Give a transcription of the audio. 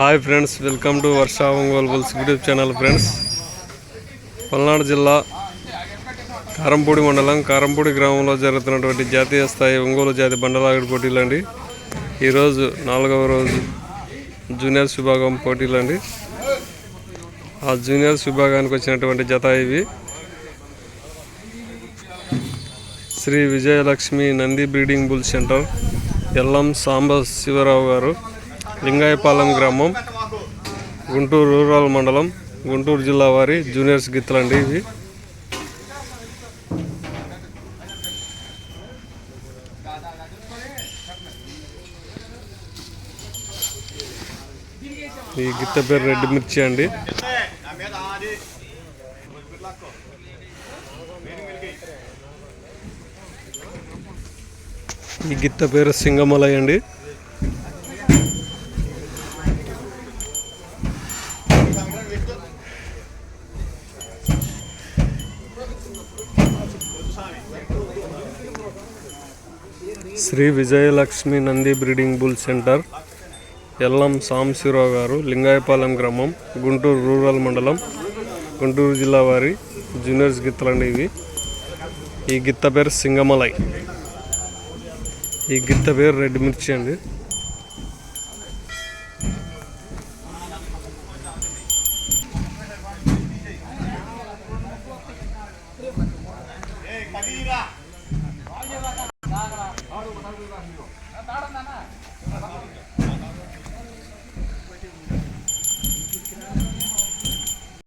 Hi friends welcome to Varsha Ongole bulls YouTube channel friends Palnadu జిల్లా కారంపూడి మండలం కారంపూడి గ్రామంలో జరుగుతున్నటువంటి జాతీయ స్థాయి ఒంగోలు జాతి బండలాగడి పోటీలండి. ఈరోజు నాలుగవ రోజు జూనియర్స్ విభాగం పోటీలండి. ఆ జూనియర్స్ విభాగానికి వచ్చినటువంటి జత ఇవి. Shri Vijayalakshmi Nandi breeding bull centre Yellam Samba Sivarao garu. Lingayapalem గ్రామం గుంటూరు రూరల్ మండలం గుంటూరు జిల్లా వారి జూనియర్స్ గిత్తలండి ఇవి. ఈ గిత్త పేరు రెడ్డి మిర్చి అండి. ఈ గిత్త పేరు సింగమలై అండి. Shri Vijayalakshmi Nandi breeding bull centre Yellam Sambasivarao garu Lingayapalem గ్రామం గుంటూరు రూరల్ మండలం గుంటూరు జిల్లా వారి జూనియర్స్ గిత్తలండి ఇవి. ఈ గిత్త పేరు సింగమలై. ఈ గిత్త పేరు రెడ్ మిర్చి అండి. ತೀರಾ